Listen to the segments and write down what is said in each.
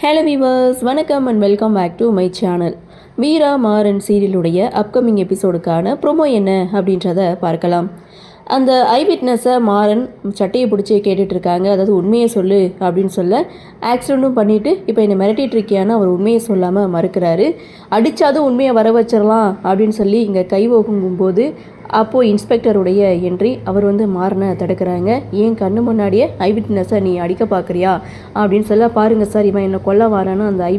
Hello viewers வணக்கம் and welcome back to my channel Veera Maran சீரியலுடைய upcoming எபிசோடுக்கான promo என்ன அப்படின்றத பார்க்கலாம். அந்த ஐ விட்னஸை மாறன் சட்டையை பிடிச்சி கேட்டுட்டு இருக்காங்க. அதாவது உண்மையை சொல்லு அப்படின்னு சொல்ல ஆக்சிடெண்ட்டும் பண்ணிவிட்டு இப்போ என்னை மிரட்டிட்டு இருக்கியான்னு அவர் உண்மையை சொல்லாமல் மறுக்கிறாரு. அடித்தாதும் உண்மையை வர வச்சிடலாம் அப்படின்னு சொல்லி இங்கே கை போது அப்போது இன்ஸ்பெக்டருடைய என்ட்ரி அவர் வந்து மாறின தடுக்கிறாங்க. ஏன் கண்ணு முன்னாடியே ஐ விட்னஸை நீ அடிக்க பார்க்குறியா அப்படின்னு சொல்ல பாருங்கள் சார் இவன் என்னை கொல்ல வரான்னு அந்த ஐ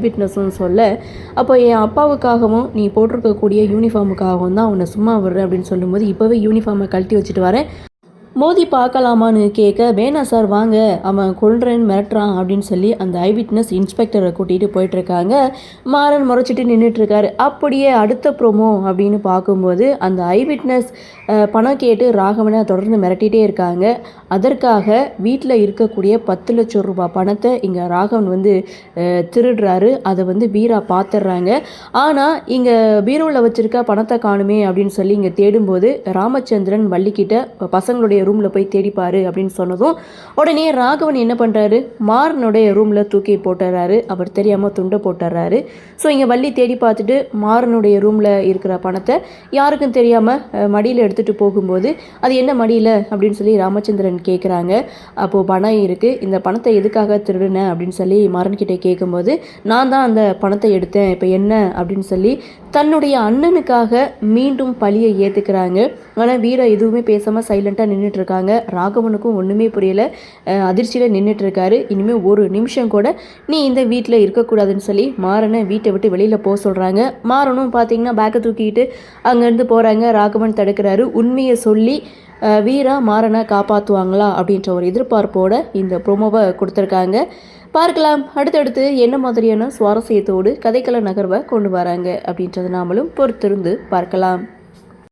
சொல்ல அப்போ என் அப்பாவுக்காகவும் நீ போட்டிருக்கக்கூடிய யூனிஃபார்முக்காகவும் தான் அவனை சும்மா விடுறேன் அப்படின்னு சொல்லும்போது இப்போவே யூனிஃபார்மை கழட்டி வச்சுட்டு வரேன். மோதி பார்க்கலாமான்னு கேட்க வேணாம் சார் வாங்க. அவன் கொள்றேன்னு மிரட்டுறான் அப்படின்னு சொல்லி அந்த ஐ விட்னஸ் இன்ஸ்பெக்டரை கூட்டிகிட்டு போயிட்டுருக்காங்க. மாறன் முறைச்சிட்டு நின்றுட்டுருக்காரு அப்படியே அடுத்த ப்ரோமோ அப்படின்னு பார்க்கும்போது அந்த ஐ விட்னஸ் பணம் கேட்டு ராகவனை தொடர்ந்து மிரட்டிகிட்டே இருக்காங்க. அதற்காக வீட்டில் இருக்கக்கூடிய பத்து லட்சம் ரூபாய் பணத்தை இங்கே ராகவன் வந்து திருடுறாரு. அதை வந்து பீரா பார்த்துடுறாங்க ஆனால் இங்கே பீரோவில் வச்சுருக்க பணத்தை காணுமே அப்படின்னு சொல்லி இங்கே தேடும்போது ராமச்சந்திரன் வள்ளிக்கிட்ட பசங்களுடைய ரூமில் போய் தேடிப்பாரு அப்படின்னு சொன்னதும் உடனே ராகவன் என்ன பண்ணுறாரு மாறனுடைய ரூமில் தூக்கி போட்டுறாரு. அவர் தெரியாமல் துண்டை போட்டுறாரு. ஸோ இங்கே வள்ளி தேடி பார்த்துட்டு மாறனுடைய ரூமில் இருக்கிற பணத்தை யாருக்கும் தெரியாமல் மடியில் எடுத்துகிட்டு போகும்போது அது என்ன மடியில்? அப்படின்னு சொல்லி ராமச்சந்திரன் கேட்குறாங்க அப்போது பணம் இருக்குது இந்த பணத்தை எதுக்காக திருடுனேன் அப்படின்னு சொல்லி மாறன்கிட்ட கேட்கும்போது நான் தான் அந்த பணத்தை எடுத்தேன். இப்போ என்ன? அப்படின்னு சொல்லி தன்னுடைய அண்ணனுக்காக மீண்டும் பழியை ஏற்றுக்கிறாங்க ஆனால் வீரா எதுவுமே பேசாமல் சைலண்ட்டாக நின்றுட்டு இருக்காங்க ராகவனுக்கும் ஒன்றுமே புரியல. அதிர்ச்சியில் நின்றுட்டு இருக்காரு இனிமேல் ஒரு நிமிஷம் கூட நீ இந்த வீட்டில் இருக்கக்கூடாதுன்னு சொல்லி மாறனை வீட்டை விட்டு வெளியில் போக சொல்கிறாங்க மாறனும் பார்த்தீங்கன்னா பேக்கை தூக்கிட்டு அங்கேருந்து போகிறாங்க ராகவன் தடுக்கிறாரு. உண்மையை சொல்லி வீரா மாறனை காப்பாற்றுவாங்களா அப்படின்ற ஒரு எதிர்பார்ப்போட இந்த ப்ரோமோவை கொடுத்துருக்காங்க. பார்க்கலாம். அடுத்தடுத்து என்ன மாதிரியான சுவாரஸ்யத்தோடு கதைக்கள நகர்வை கொண்டு வராங்க அப்படின்றத நாமளும் பொறுத்திருந்து பார்க்கலாம்.